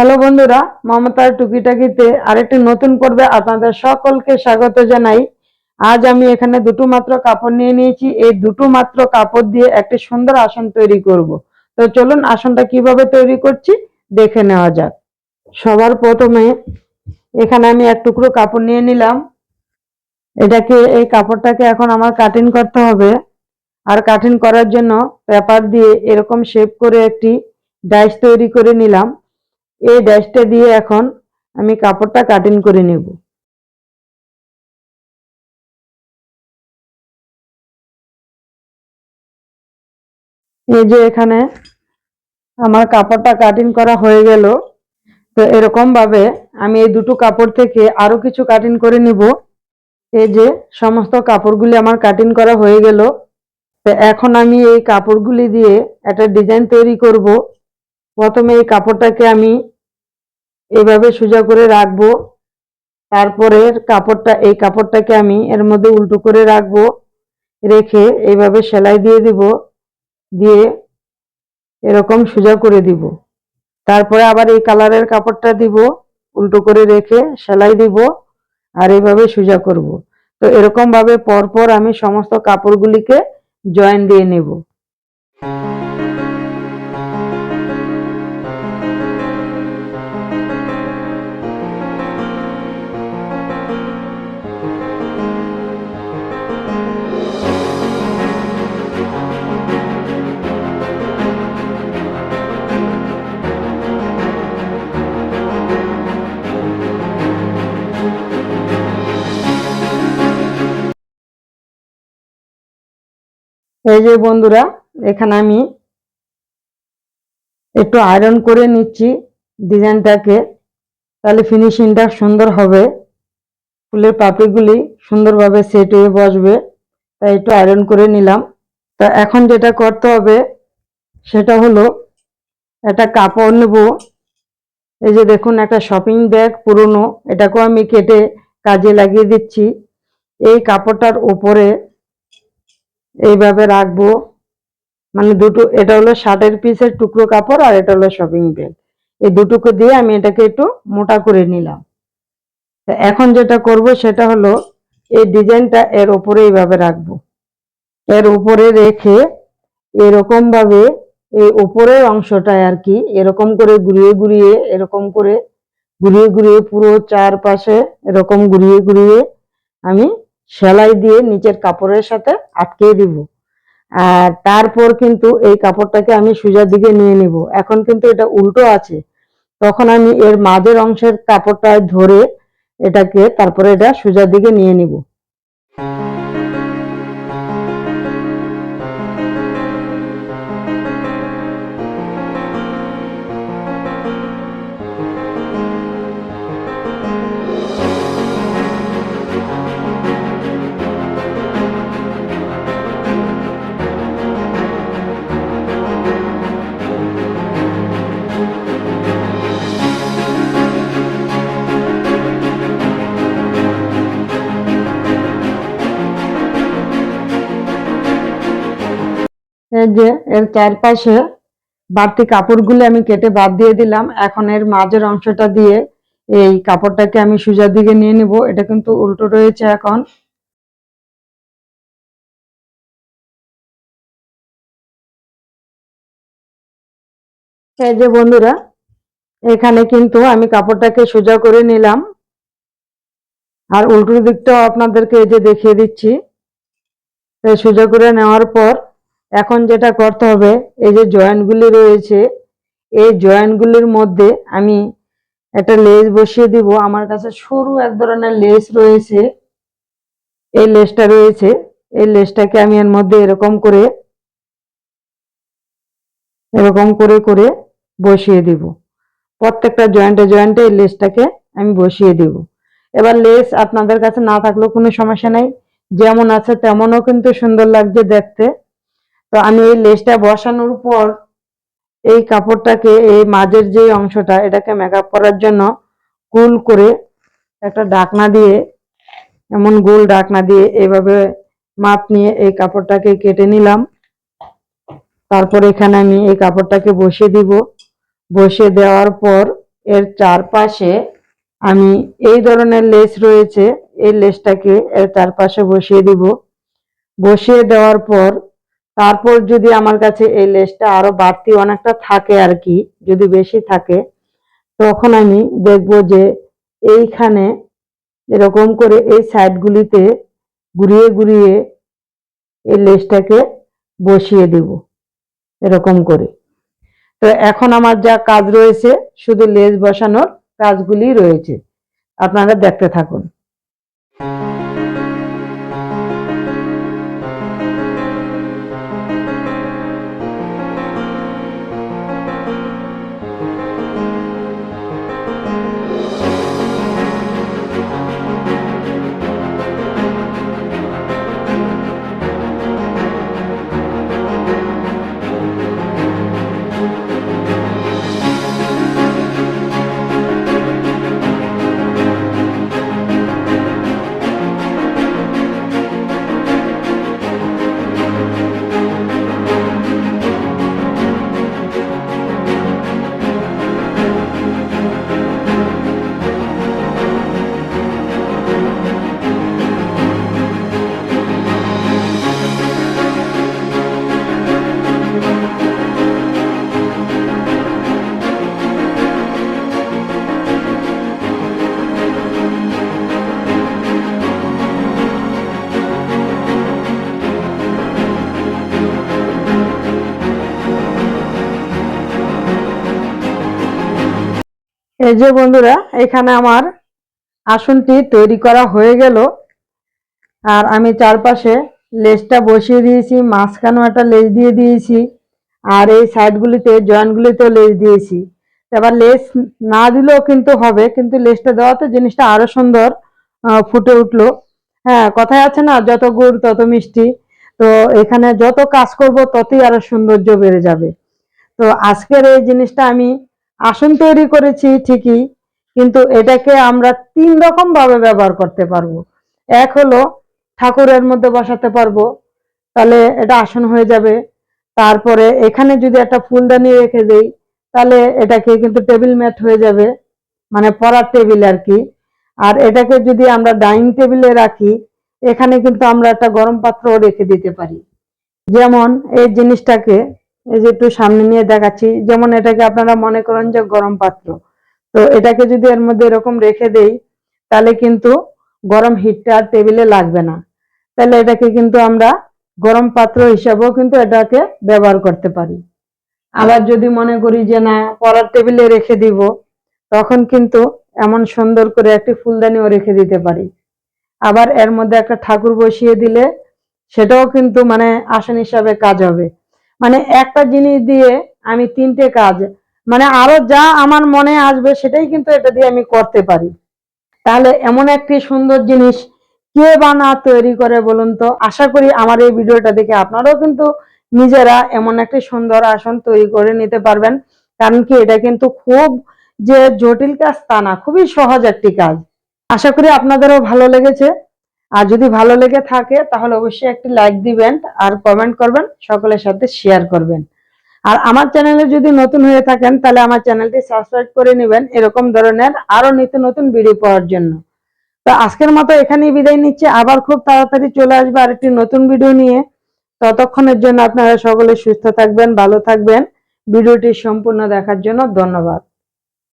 Hello বন্ধুরা, মমতার টুকিটাকিতে আরেকটি নতুন পর্বে আপনাদের সকলকে স্বাগত জানাই। আজ আমি এখানে দুটো মাত্র কাপড় নিয়ে নিয়েছি। এই দুটো মাত্র কাপড় দিয়ে একটি সুন্দর আসন তৈরি করব। তো চলুন আসনটা কীভাবে তৈরি করছি দেখে নেওয়া যাক। সবার প্রথমে এখানে আমি এক টুকরো কাপড় নিয়ে নিলাম। এটাকে, এই কাপড়টাকে এখন আমার কাটিং করতে হবে। আর কাটিং করার জন্য পেপার দিয়ে এরকম শেপ করে একটি ডাইস তৈরি করে নিলাম। এই ড্যাশটা দিয়ে এখন আমি কাপড়টা কাটিং করে নেব। এই যে এখানে আমার কাপড়টা কাটিং করা হয়ে গেল। তো এরকম ভাবে আমি এই দুটো কাপড় থেকে আরও কিছু কাটিং করে নিব। এই যে সমস্ত কাপড়গুলি আমার কাটিং করা হয়ে গেল। তো এখন আমি এই কাপড়গুলি দিয়ে একটা ডিজাইন তৈরি করব। প্রথমে এই কাপড়টাকে আমি এভাবে সোজা করে রাখব। তারপরে কাপড়টা, এই কাপড়টাকে আমি এর মধ্যে উল্টো করে রাখব। রেখে এইভাবে সেলাই দিয়ে দিব, দিয়ে এরকম সোজা করে দিব। তারপরে আবার এই কালারের কাপড়টা দিব, উল্টো করে রেখে সেলাই দিব আর এইভাবে সোজা করব। তো এরকম ভাবে পরপর আমি সমস্ত কাপড়গুলিকে জয়েন দিয়ে নেব। এই যে বন্ধুরা, এখানে আমি একটু আয়রন করে নিচ্ছি ডিজাইনটাকে। তাহলে ফিনিশিংটা সুন্দর হবে। ফুলের পাপড়িগুলি সুন্দরভাবে সেট হয়ে বসবে। তাই একটু আয়রন করে নিলাম। তা এখন যেটা করতে হবে, সেটা হলো একটা কাপড় নেব। এই যে দেখুন, একটা শপিং ব্যাগ পুরনো। এটাকেও আমি কেটে কাজে লাগিয়ে দিচ্ছি। এই কাপড়টার উপরে এইভাবে রাখব। মানে দুটো, এটা হলো শার্টের পিসের টুকরো কাপড় আর এটা হলো শপিং ব্যাগ এই দুটোকে দিয়ে আমি এটাকে একটু মোটা করে নিলাম। এখন যেটা করব সেটা হলো, এই ডিজাইনটা এর উপরে এইভাবে রাখব। এর উপরে রেখে এরকম ভাবে এই উপরের অংশটায় আর কি এরকম করে ঘুরিয়ে ঘুরিয়ে, এরকম করে ঘুরিয়ে ঘুরিয়ে পুরো চারপাশে এরকম ঘুরিয়ে ঘুরিয়ে আমি সেলাই দিয়ে নিচের কাপড়ের সাথে আটকে দিব। আর তারপর কিন্তু এই কাপড়টাকে আমি সোজার দিকে নিয়ে নিব। এখন কিন্তু এটা উল্টো আছে। তখন আমি এর মাঝের অংশের কাপড়টায় ধরে এটাকে তারপরে এটা সোজার দিকে নিয়ে নিব। এই যে, এর চারপাশে বাড়তি কাপড়গুলো আমি কেটে বাদ দিয়ে দিলাম। এখন এর মাঝের অংশটা দিয়ে এই কাপড়টাকে আমি সোজা দিকে নিয়ে নিব। এটা কিন্তু উল্টো রয়েছে এখন। এই যে বন্ধুরা, এখানে কিন্তু আমি কাপড়টাকে সোজা করে নিলাম। আর উল্টো দিকটাও আপনাদেরকে এই যে দেখিয়ে দিচ্ছি। সোজা করে নেওয়ার পর এখন যেটা করতে হবে, এই যে জয়েন্টগুলি রয়েছে, এই জয়েন্টগুলির মধ্যে আমি একটা লেস বসিয়ে দিব। আমার কাছে সরু এক ধরনের লেস রয়েছে। এই লেসটা রয়েছে। এই লেসটাকে আমি এর মধ্যে এরকম করে এরকম করে করে বসিয়ে দিব। প্রত্যেকটা জয়েন্টে জয়েন্টে এই লেসটাকে আমি বসিয়ে দিব। এবার লেস আপনাদের কাছে না থাকলেও কোনো সমস্যা নেই। যেমন আছে তেমনও কিন্তু সুন্দর লাগছে দেখতে। তো আমি এই লেসটা বসানোর পর এই কাপড়টাকে, এই মাঝের যে অংশটা, এটাকে মেকআপ করার জন্য গোল করে একটা ডাকনা দিয়ে, এমন গোল ডাকনা দিয়ে এভাবে মাপ নিয়ে এই কাপড়টাকে কেটে নিলাম। তারপর এখানে আমি এই কাপড়টাকে বসিয়ে দিব। বসিয়ে দেওয়ার পর এর চারপাশে আমি এই ধরনের লেস রয়েছে, এই লেসটাকে এর চারপাশে বসিয়ে দিব। বসিয়ে দেওয়ার পর তারপর যদি আমার কাছে এই লেসটা আরও বাড়তি অনেকটা থাকে আর কি, যদি বেশি থাকে, তখন আমি দেখব যে এইখানে এরকম করে এই সাইডগুলিতে ঘুরিয়ে ঘুরিয়ে এই লেসটাকে বসিয়ে দিব, এরকম করে। তো এখন আমার যা কাজ রয়েছে, শুধু লেস বসানোর কাজগুলি রয়েছে। আপনারা দেখতে থাকুন। এই যে বন্ধুরা, এখানে আমার আসনটি তৈরি করা হয়ে গেল। আর আমি চারপাশে লেসটা বসিয়ে দিয়েছি, মাঝখানেও একটা লেস দিয়ে দিয়েছি, আর এই সাইডগুলিতে, জয়েন্টগুলিতেও লেস দিয়েছি। এবার লেস না দিলেও কিন্তু হবে, কিন্তু লেসটা দেওয়াতে জিনিসটা আরও সুন্দর ফুটে উঠল। হ্যাঁ কথায় আছে না, যত গুড় তত মিষ্টি। তো এখানে যত কাজ করব ততই আরও সৌন্দর্য বেড়ে যাবে। তো আজকের এই জিনিসটা আমি আসন তৈরি করেছি, ঠিকই, কিন্তু এটাকে আমরা তিন রকম ভাবে ব্যবহার করতে পারব। এক হলো ঠাকুরের মধ্যে বসাতে পারব, তাহলে এটা আসন হয়ে যাবে। তারপরে এখানে যদি একটা ফুলদানি রেখে দেই, তাহলে এটাকে কিন্তু টেবিল ম্যাট হয়ে যাবে মানে পড়ার টেবিল আর কি। আর এটাকে যদি আমরা ডাইনিং টেবিলে রাখি, এখানে কিন্তু আমরা একটা গরম পাত্রও রেখে দিতে পারি। যেমন এই জিনিসটাকে এই যে একটু সামনে নিয়ে দেখাচ্ছি, যেমন এটাকে আপনারা মনে করেন যে গরম পাত্র। তো এটাকে যদি এর মধ্যে এরকম রেখে দেই, তাহলে কিন্তু গরম হিটটা আর টেবিলে লাগবে না। তাহলে এটাকে কিন্তু আমরা গরম পাত্র হিসাবেও কিন্তু এটাকে ব্যবহার করতে পারি। আবার যদি মনে করি যে না পড়ার টেবিলে রেখে দিব, তখন কিন্তু এমন সুন্দর করে একটি ফুলদানিও রেখে দিতে পারি। আবার এর মধ্যে একটা ঠাকুর বসিয়ে দিলে, সেটাও কিন্তু মানে আসন হিসাবে কাজ হবে। মানে একটা জিনিস দিয়ে আমি তিনটে কাজ মানে আরও যা আমার মনে আসবে সেটাই কিন্তু এটা দিয়ে আমি করতে পারি। তাহলে এমন একটি সুন্দর জিনিস কে বা না তৈরি করে বলুন তো? আশা করি আমার এই ভিডিওটা দেখে আপনারাও কিন্তু নিজেরা এমন একটি সুন্দর আসন তৈরি করে নিতে পারবেন। কারণ কি এটা কিন্তু খুব যে জটিল কাজ তা না, খুবই সহজ একটি কাজ। আশা করি আপনাদেরও ভালো লেগেছে। আর যদি ভালো লেগে থাকে, তাহলে অবশ্যই একটি লাইক দিবেন আর কমেন্ট করবেন, সকলের সাথে শেয়ার করবেন। আর আমার চ্যানেলে যদি নতুন হয়ে থাকেন, তাহলে আমার চ্যানেলটি সাবস্ক্রাইব করে নেবেন, এরকম ধরনের আরও নিত্য নতুন ভিডিও পাওয়ার জন্য। তো আজকের মতো এখানেই বিদায় নিচ্ছি, আবার খুব তাড়াতাড়ি চলে আসবে আরেকটি নতুন ভিডিও নিয়ে। ততক্ষণের জন্য আপনারা সকলে সুস্থ থাকবেন, ভালো থাকবেন। ভিডিওটি সম্পূর্ণ দেখার জন্য ধন্যবাদ।